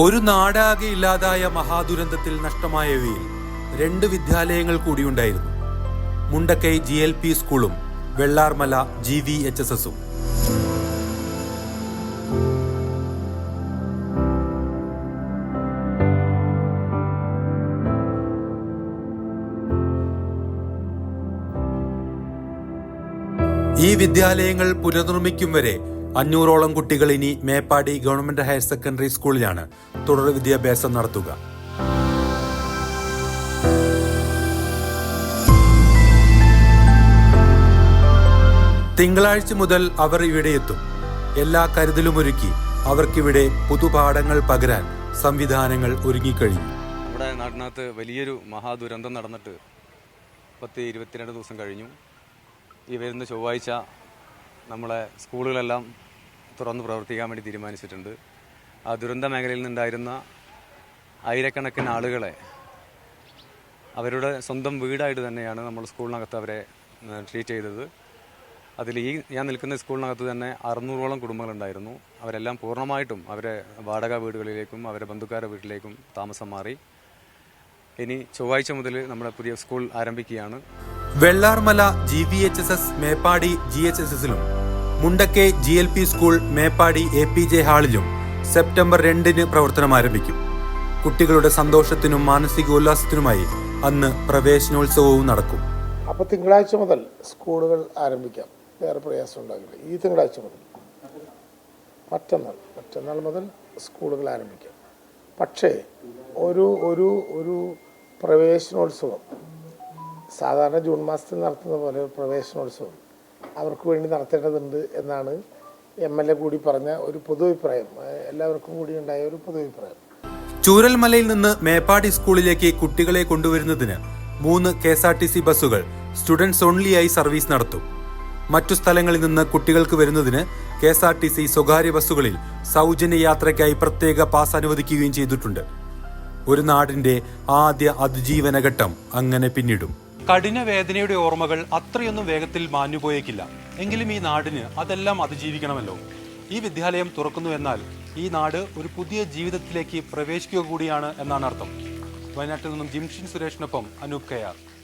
ഒരു നാടാകെ ഇല്ലാതായ മഹാദുരന്തത്തിൽ നഷ്ടമായവയിൽ രണ്ട് വിദ്യാലയങ്ങൾ കൂടിയുണ്ടായിരുന്നു. മുണ്ടക്കൈ ജി എൽ പി സ്കൂളും Vellarmala G V H S എസും. ഈ വിദ്യാലയങ്ങൾ പുനർനിർമ്മിക്കും വരെ അഞ്ഞൂറോളം കുട്ടികൾ ഇനി മേപ്പാടി ഗവൺമെന്റ് ഹയർ സെക്കൻഡറി സ്കൂളിലാണ് തുടർ വിദ്യാഭ്യാസം നടത്തുക. തിങ്കളാഴ്ച മുതൽ അവർ ഇവിടെ എത്തും. എല്ലാ കരുതലുമൊരുക്കി അവർക്കിവിടെ പുതുപാഠങ്ങൾ പകരാൻ സംവിധാനങ്ങൾ ഒരുങ്ങിക്കഴിഞ്ഞു. നമ്മുടെ നാട്ടിനകത്ത് വലിയൊരു മഹാദുരന്തം നടന്നിട്ട് പത്ത് ഇരുപത്തിരണ്ട് ദിവസം കഴിഞ്ഞു. ഈ വരുന്ന ചൊവ്വാഴ്ച നമ്മളെ സ്കൂളുകളെല്ലാം തുറന്ന് പ്രവർത്തിക്കാൻ വേണ്ടി തീരുമാനിച്ചിട്ടുണ്ട്. ആ ദുരന്ത മേഖലയിൽ നിന്നുണ്ടായിരുന്ന ആയിരക്കണക്കിന് ആളുകളെ അവരുടെ സ്വന്തം വീടായിട്ട് തന്നെയാണ് നമ്മൾ സ്കൂളിനകത്ത് അവരെ ട്രീറ്റ് ചെയ്തത്. അതിൽ ഈ ഞാൻ നിൽക്കുന്ന സ്കൂളിനകത്ത് തന്നെ അറുന്നൂറോളം കുടുംബങ്ങളുണ്ടായിരുന്നു. അവരെല്ലാം പൂർണമായിട്ടും അവരെ വാടക വീടുകളിലേക്കും അവരെ ബന്ധുക്കാരുടെ വീട്ടിലേക്കും താമസം മാറി. ഇനി ചൊവ്വാഴ്ച മുതൽ നമ്മുടെ പുതിയ സ്കൂൾ ആരംഭിക്കുകയാണ്. Vellarmala G V H S S Meppadi G H S എസിലും Mundakkai G L P school Meppadi A P J ഹാളിലും September രണ്ടിന് പ്രവർത്തനം ആരംഭിക്കും. കുട്ടികളുടെ സന്തോഷത്തിനും മാനസികോല്ലാസത്തിനുമായി അന്ന് പ്രവേശനോത്സവവും നടക്കും. അപ്പോൾ തിങ്കളാഴ്ച മുതൽ സ്കൂളുകൾ ആരംഭിക്കാം. വേറെ പ്രയാസം ഉണ്ടാകില്ല. ഈ തിങ്കളാഴ്ച മുതൽ. മറ്റന്നാൾ മറ്റന്നാൾ മുതൽ സ്കൂളുകൾ ആരംഭിക്കാം. പക്ഷേ ഒരു ഒരു ഒരു പ്രവേശനോത്സവം സാധാരണ ജൂൺ മാസത്തിൽ നടത്തുന്ന പോലെ പ്രവേശനോത്സവം അവർക്ക് വേണ്ടി നടത്തേണ്ടതുണ്ട് എന്നാണ് എം എൽ എ കൂടി പറഞ്ഞ ഒരു പൊതുഅഭിപ്രായം. ഏഹ് എല്ലാവർക്കും കൂടി ഉണ്ടായ ഒരു പൊതുഅഭിപ്രായം. ചൂരൽമലയിൽ നിന്ന് മേപ്പാടി സ്കൂളിലേക്ക് കുട്ടികളെ കൊണ്ടുവരുന്നതിന് മൂന്ന് K S R T C ബസ്സുകൾ സ്റ്റുഡൻസ് ഓൺലിയായി സർവീസ് നടത്തും. മറ്റു സ്ഥലങ്ങളിൽ നിന്ന് കുട്ടികൾക്ക് വരുന്നതിന് K S R T C സ്വകാര്യ ബസ്സുകളിൽ സൗജന്യ യാത്രയ്ക്കായി പ്രത്യേക പാസ് അനുവദിക്കുകയും ചെയ്തിട്ടുണ്ട്. ഒരു നാടിന്റെ ആദ്യ അതിജീവനഘട്ടം അങ്ങനെ പിന്നിടും. കഠിന വേദനയുടെ ഓർമ്മകൾ അത്രയൊന്നും വേഗത്തിൽ മാഞ്ഞുപോയേക്കില്ല. എങ്കിലും ഈ നാടിന് അതെല്ലാം അതിജീവിക്കണമല്ലോ. ഈ വിദ്യാലയം തുറക്കുന്നു എന്നാൽ ഈ നാട് ഒരു പുതിയ ജീവിതത്തിലേക്ക് പ്രവേശിക്കുക കൂടിയാണ് എന്നാണ് അർത്ഥം. വയനാട്ടിൽ നിന്നും ജിംഷിൻ സുരേഷിനൊപ്പം അനൂപ് കയാർ